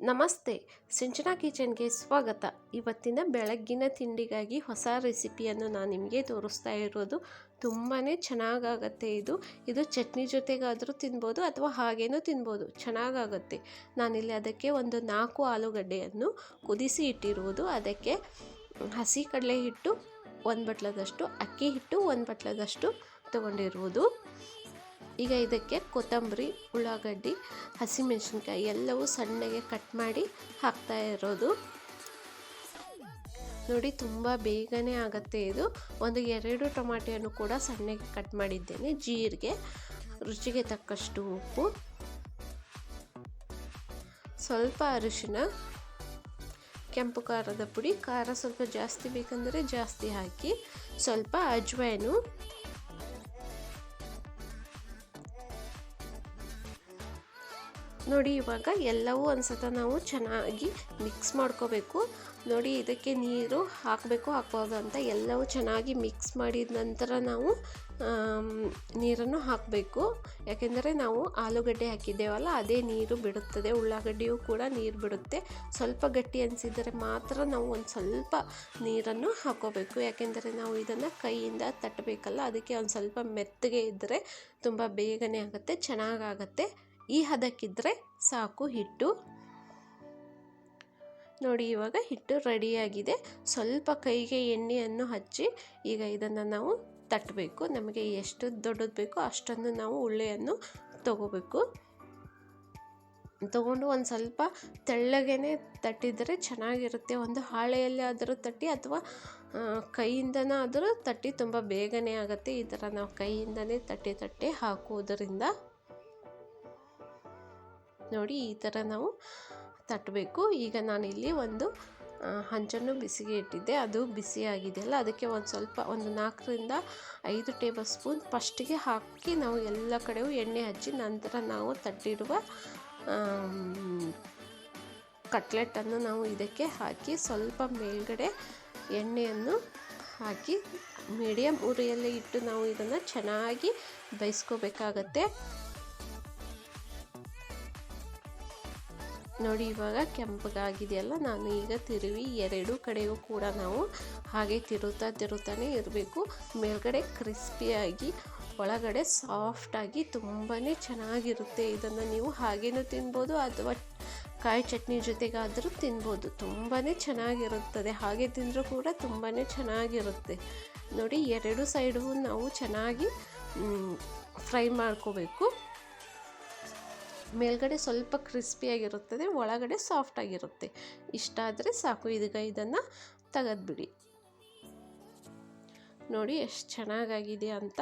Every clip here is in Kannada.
ನಮಸ್ತೆ, ಸಿಂಚನಾ ಕಿಚನ್ಗೆ ಸ್ವಾಗತ. ಇವತ್ತಿನ ಬೆಳಗ್ಗಿನ ತಿಂಡಿಗಾಗಿ ಹೊಸ ರೆಸಿಪಿಯನ್ನು ನಾನು ನಿಮಗೆ ತೋರಿಸ್ತಾ ಇರೋದು. ತುಂಬಾ ಚೆನ್ನಾಗಾಗತ್ತೆ ಇದು. ಇದು ಚಟ್ನಿ ಜೊತೆಗಾದರೂ ತಿನ್ಬೋದು ಅಥವಾ ಹಾಗೇನೂ ತಿನ್ಬೋದು. ಚೆನ್ನಾಗಾಗತ್ತೆ. ನಾನಿಲ್ಲಿ ಅದಕ್ಕೆ ಒಂದು ನಾಲ್ಕು ಆಲೂಗಡ್ಡೆಯನ್ನು ಕುದಿಸಿ ಇಟ್ಟಿರುವುದು ಅದಕ್ಕೆ ಹಸಿ ಕಡಲೆ ಹಿಟ್ಟು, ಒಂದು ಬಟ್ಲದಷ್ಟು ಅಕ್ಕಿ ಹಿಟ್ಟು, ಒಂದು ಬಟ್ಲದಷ್ಟು ತಗೊಂಡಿರುವುದು ಈಗ ಇದಕ್ಕೆ ಕೊತ್ತಂಬರಿ, ಉಳ್ಳಾಗಡ್ಡಿ, ಹಸಿಮೆಣಸಿನ್ಕಾಯಿ ಎಲ್ಲವೂ ಸಣ್ಣಗೆ ಕಟ್ ಮಾಡಿ ಹಾಕ್ತಾ ಇರೋದು. ನೋಡಿ ತುಂಬ ಬೇಗನೆ ಆಗುತ್ತೆ ಇದು. ಒಂದು ಎರಡು ಟೊಮಾಟೆಯನ್ನು ಕೂಡ ಸಣ್ಣಗೆ ಕಟ್ ಮಾಡಿದ್ದೇನೆ. ಜೀರಿಗೆ, ರುಚಿಗೆ ತಕ್ಕಷ್ಟು ಉಪ್ಪು. ಸ್ವಲ್ಪ ಅರಿಶಿನ, ಕೆಂಪು ಖಾರದ ಪುಡಿ, ಖಾರ ಸ್ವಲ್ಪ ಜಾಸ್ತಿ ಬೇಕಂದರೆ ಜಾಸ್ತಿ ಹಾಕಿ ಸ್ವಲ್ಪ ಅಜ್ವೈನು ನೋಡಿ, ಇವಾಗ ಎಲ್ಲವೂ ಅನ್ಸತ್ತ ನಾವು ಚೆನ್ನಾಗಿ ಮಿಕ್ಸ್ ಮಾಡ್ಕೋಬೇಕು. ನೋಡಿ, ಇದಕ್ಕೆ ನೀರು ಹಾಕಬೇಕು ಹಾಕುವಾಗ ಅಂತ ಎಲ್ಲವೂ ಚೆನ್ನಾಗಿ ಮಿಕ್ಸ್ ಮಾಡಿದ ನಂತರ ನಾವು ನೀರನ್ನು ಹಾಕಬೇಕು. ಯಾಕೆಂದರೆ ನಾವು ಆಲೂಗಡ್ಡೆ ಹಾಕಿದ್ದೇವಲ್ಲ, ಅದೇ ನೀರು ಬಿಡುತ್ತದೆ. ಉಳ್ಳಾಗಡ್ಡೆಯೂ ಕೂಡ ನೀರು ಬಿಡುತ್ತೆ. ಸ್ವಲ್ಪ ಗಟ್ಟಿ ಅನಿಸಿದರೆ ಮಾತ್ರ ನಾವು ಒಂದು ಸ್ವಲ್ಪ ನೀರನ್ನು ಹಾಕೋಬೇಕು ಯಾಕೆಂದರೆ ನಾವು ಇದನ್ನು ಕೈಯಿಂದ ತಟ್ಟಬೇಕಲ್ಲ, ಅದಕ್ಕೆ ಒಂದು ಸ್ವಲ್ಪ ಮೆತ್ತಗೆ ಇದ್ದರೆ ತುಂಬ ಬೇಗನೆ ಆಗುತ್ತೆ, ಚೆನ್ನಾಗಾಗತ್ತೆ. ಈ ಹದಕ್ಕಿದ್ರೆ ಸಾಕು ಹಿಟ್ಟು. ನೋಡಿ, ಇವಾಗ ಹಿಟ್ಟು ರೆಡಿಯಾಗಿದೆ ಸ್ವಲ್ಪ ಕೈಗೆ ಎಣ್ಣೆಯನ್ನು ಹಚ್ಚಿ ಈಗ ಇದನ್ನು ನಾವು ತಟ್ಟಬೇಕು ನಮಗೆ ಎಷ್ಟು ದೊಡ್ಡದು ಬೇಕೋ ಅಷ್ಟನ್ನು ನಾವು ಉಳ್ಳೆಯನ್ನು ತಗೋಬೇಕು. ತಗೊಂಡು ಒಂದು ಸ್ವಲ್ಪ ತೆಳ್ಳಗೇ ತಟ್ಟಿದರೆ ಚೆನ್ನಾಗಿರುತ್ತೆ. ಒಂದು ಹಾಳೆಯಲ್ಲಿ ಆದರೂ ತಟ್ಟಿ ಅಥವಾ ಕೈಯಿಂದನಾದರೂ ತಟ್ಟಿ ತುಂಬ ಬೇಗನೆ ಆಗುತ್ತೆ. ಈ ಥರ ನಾವು ಕೈಯಿಂದನೇ ತಟ್ಟಿ ತಟ್ಟಿ ಹಾಕುವುದರಿಂದ. ನೋಡಿ ಈ ಥರ ನಾವು ತಟ್ಟಬೇಕು. ಈಗ ನಾನಿಲ್ಲಿ ಒಂದು ಹಂಚನ್ನು ಬಿಸಿಗೆ ಇಟ್ಟಿದ್ದೆ. ಅದು ಬಿಸಿ ಆಗಿದೆಯಲ್ಲ ಅದಕ್ಕೆ ಒಂದು ಸ್ವಲ್ಪ, ಒಂದು ನಾಲ್ಕರಿಂದ ಐದು ಟೇಬಲ್ ಸ್ಪೂನ್ ಫಸ್ಟಿಗೆ ಹಾಕಿ ನಾವು ಎಲ್ಲ ಕಡೆಯೂ ಎಣ್ಣೆ ಹಚ್ಚಿ ನಂತರ ನಾವು ತಟ್ಟಿರುವ ಕಟ್ಲೆಟನ್ನು ನಾವು ಇದಕ್ಕೆ ಹಾಕಿ ಸ್ವಲ್ಪ ಮೇಲ್ಗಡೆ ಎಣ್ಣೆಯನ್ನು ಹಾಕಿ ಮೀಡಿಯಮ್ ಉರಿಯಲ್ಲಿ ಇಟ್ಟು ನಾವು ಇದನ್ನು ಚೆನ್ನಾಗಿ ಬೇಯಿಸ್ಕೋಬೇಕಾಗತ್ತೆ. ನೋಡಿ, ಇವಾಗ ಕೆಂಪಗಾಗಿದೆಯಲ್ಲ ನಾನು ಈಗ ತಿರುವಿ ಎರಡು ಕಡೆಗೂ ಕೂಡ ನಾವು ಹಾಗೆ ತಿರುತ್ತಾ ತಿರುತ್ತಾನೆ ಇರಬೇಕು. ಮೇಲ್ಗಡೆ ಕ್ರಿಸ್ಪಿಯಾಗಿ ಒಳಗಡೆ ಸಾಫ್ಟಾಗಿ ತುಂಬಾ ಚೆನ್ನಾಗಿರುತ್ತೆ. ಇದನ್ನು ನೀವು ಹಾಗೇನೂ ತಿನ್ಬೋದು, ಅಥವಾ ಕಾಯಿ ಚಟ್ನಿ ಜೊತೆಗಾದರೂ ತಿನ್ಬೋದು. ತುಂಬಾ ಚೆನ್ನಾಗಿರುತ್ತದೆ. ಹಾಗೆ ತಿಂದರೂ ಕೂಡ ತುಂಬಾ ಚೆನ್ನಾಗಿರುತ್ತೆ. ನೋಡಿ, ಎರಡು ಸೈಡು ನಾವು ಚೆನ್ನಾಗಿ ಫ್ರೈ ಮಾಡ್ಕೋಬೇಕು. ಮೇಲ್ಗಡೆ ಸ್ವಲ್ಪ ಕ್ರಿಸ್ಪಿಯಾಗಿರುತ್ತದೆ ಒಳಗಡೆ ಸಾಫ್ಟಾಗಿರುತ್ತೆ ಇಷ್ಟ ಆದರೆ ಸಾಕು, ಇದೀಗ ಇದನ್ನು ತೆಗೆದ್ಬಿಡಿ. ನೋಡಿ, ಎಷ್ಟು ಚೆನ್ನಾಗಾಗಿದೆ ಅಂತ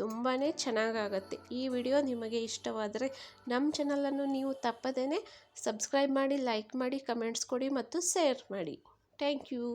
ತುಂಬಾ ಚೆನ್ನಾಗಾಗತ್ತೆ. ಈ ವಿಡಿಯೋ ನಿಮಗೆ ಇಷ್ಟವಾದರೆ ನಮ್ಮ ಚಾನಲನ್ನು ನೀವು ತಪ್ಪದೇ ಸಬ್ಸ್ಕ್ರೈಬ್ ಮಾಡಿ, ಲೈಕ್ ಮಾಡಿ, ಕಮೆಂಟ್ಸ್ ಕೊಡಿ ಮತ್ತು ಶೇರ್ ಮಾಡಿ. Thank you.